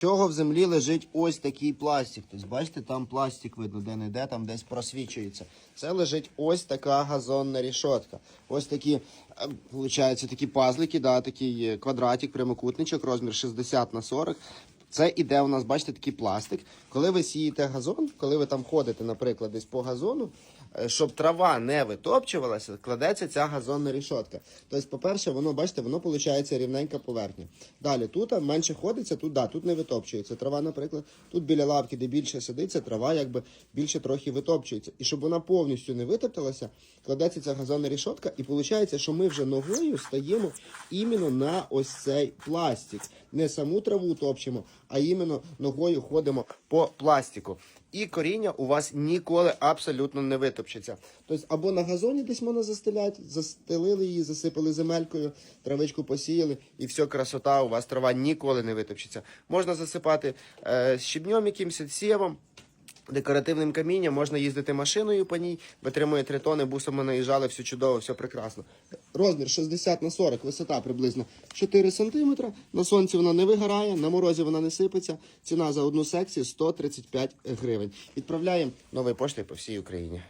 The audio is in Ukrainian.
Цього в землі лежить ось такий пластик. Тобто, бачите, там пластик видно, де не де, там десь просвічується. Це лежить ось така газонна рішотка. Ось такі, е, виходить, такі пазлики, да, такий е, квадратик, прямокутничок, розмір 60 на 40. Це іде у нас, бачите, такий пластик. Коли ви сієте газон, коли ви там ходите, наприклад, десь по газону, е, щоб трава не витопчувалася, кладеться ця газонна рішотка. Тобто, по-перше, воно, бачите, воно виходить рівненька поверхня. Далі тут менше ходиться, тут да, тут не витопчується. Трава, наприклад, тут біля лапки, де більше сидиться, трава якби більше трохи витопчується. І щоб вона повністю не витопталася, кладеться ця газонна рішотка, і виходить, що ми вже ногою стаємо іменно на ось цей пластик. Не саму траву топчемо, а іменно ногою ходимо по пластику. І коріння у вас ніколи абсолютно не витопчеться. Тобто, або на газоні десь можна застеляти, застелили її, засипали земелькою, травичку посіяли, і все, красота, у вас трава ніколи не витопчеться. Можна засипати е, щебнем якимось сівом, декоративним камінням, можна їздити машиною по ній, витримує 3 тони, бусом наїжджали, все чудово, все прекрасно. Розмір 60 на 40, висота приблизно 4 см. На сонці вона не вигорає, на морозі вона не сипеться. Ціна за одну секцію 135 гривень. Відправляємо новий пошти по всій Україні.